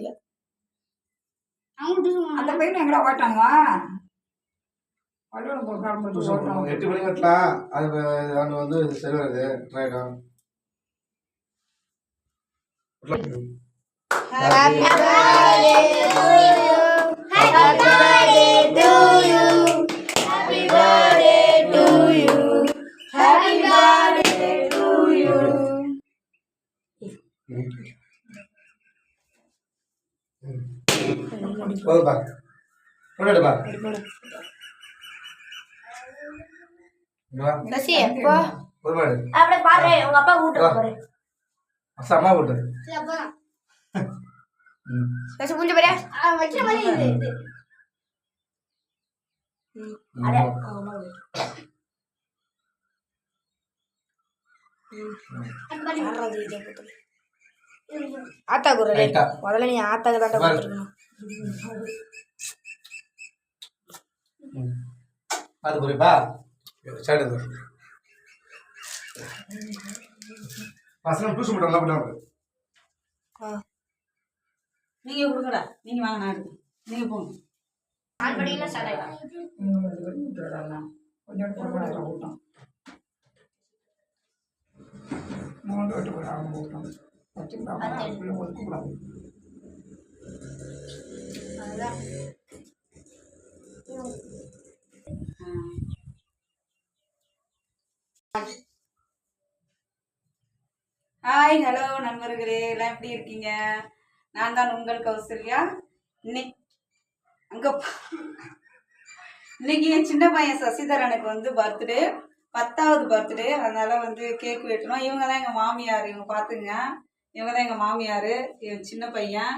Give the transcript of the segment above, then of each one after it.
தெரியல அந்த பையன் எங்கடா ஓட்டாங்க பள்ளியோட போய் கிளம்புறது ஓட்டம் எட்டு மணி கட்டலாம் அது அங்கே வந்து சரி வருது ட்ரைடம் Happy birthday to you. Happy birthday to you. Happy birthday to you. Happy birthday to you. போதுப்பா கொண்டாடுப்பா Sasi எப்போ பொறுமாடு அப்படியே பாரு உங்க அப்பா கூட்டு. போறேன் அம்மா போட்டு ம் சசி முடிஞ்ச பாரு வைக்கிற மாதிரி இது இது. அடே ஆத்தா. ரைட்டா. முதல்ல நீ ஆத்தாக்கு தான் பாரு. கொடுத்துருக்கணும் பார்த்து போறீப்பா சைடு பசங்க டியூஷன் போட்டு நல்லா போட்டாங்க நீங்க கொடுங்கடா. நீங்க வாங்க நான் எடுக்கிறேன். நீங்க போங்க. ஆண்படியில சடை கொஞ்சம் பொறுமையாக கூட்டம் ஹாய் ஹலோ நண்பர்களே. எல்லாம் எப்படி இருக்கீங்க? நான் தான் உங்கள் கௌசல்யா. இன்னைக்கு அங்க இன்னைக்கு என் சின்ன பையன் சசிதரனுக்கு வந்து பர்த்டே பத்தாவது பர்த்டே அதனால வந்து கேக் வெட்டணும். இவங்க தான் எங்கள் மாமியார் இவங்க பார்த்துங்க இவங்க தான் எங்கள் மாமியார் என் சின்ன பையன்.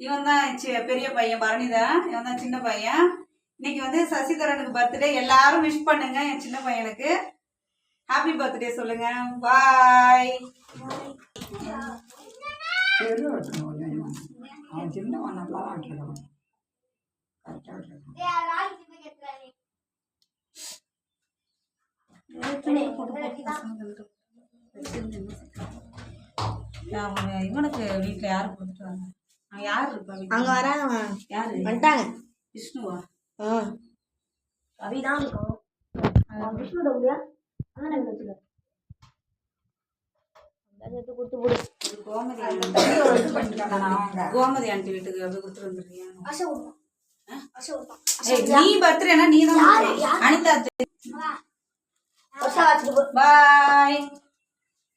இவன் தான் சி- பெரிய பையன் பரணிதரன் இவன் தான் சின்ன பையன். இன்னைக்கு வந்து சசிதரனுக்கு பர்த்டே எல்லாரும் விஷ் பண்ணுங்க என் சின்ன பையனுக்கு. ஹாப்பி பர்த்டே சொல்லுங்க. பாய். அவன் சின்னவன் நல்லா கரெக்டாக இவனுக்கு வீட்டுல யாரு கொடுத்துட்டு வராங்க? அவன் யாரு இருப்பா? அங்க வராங்க யாரு? வந்துட்டாங்க. விஷ்ணுவா? கவிதான் இருக்கும் விஷ்ணு டவுலியா அண்ணன் எனக்கு வச்சுக்க கோமதி கோமதி ஆண்டி வீட்டுக்கு கொடுத்துட்டு வந்துருக்கியா? நீ பர்த்டேனா நீ தான் யாரு?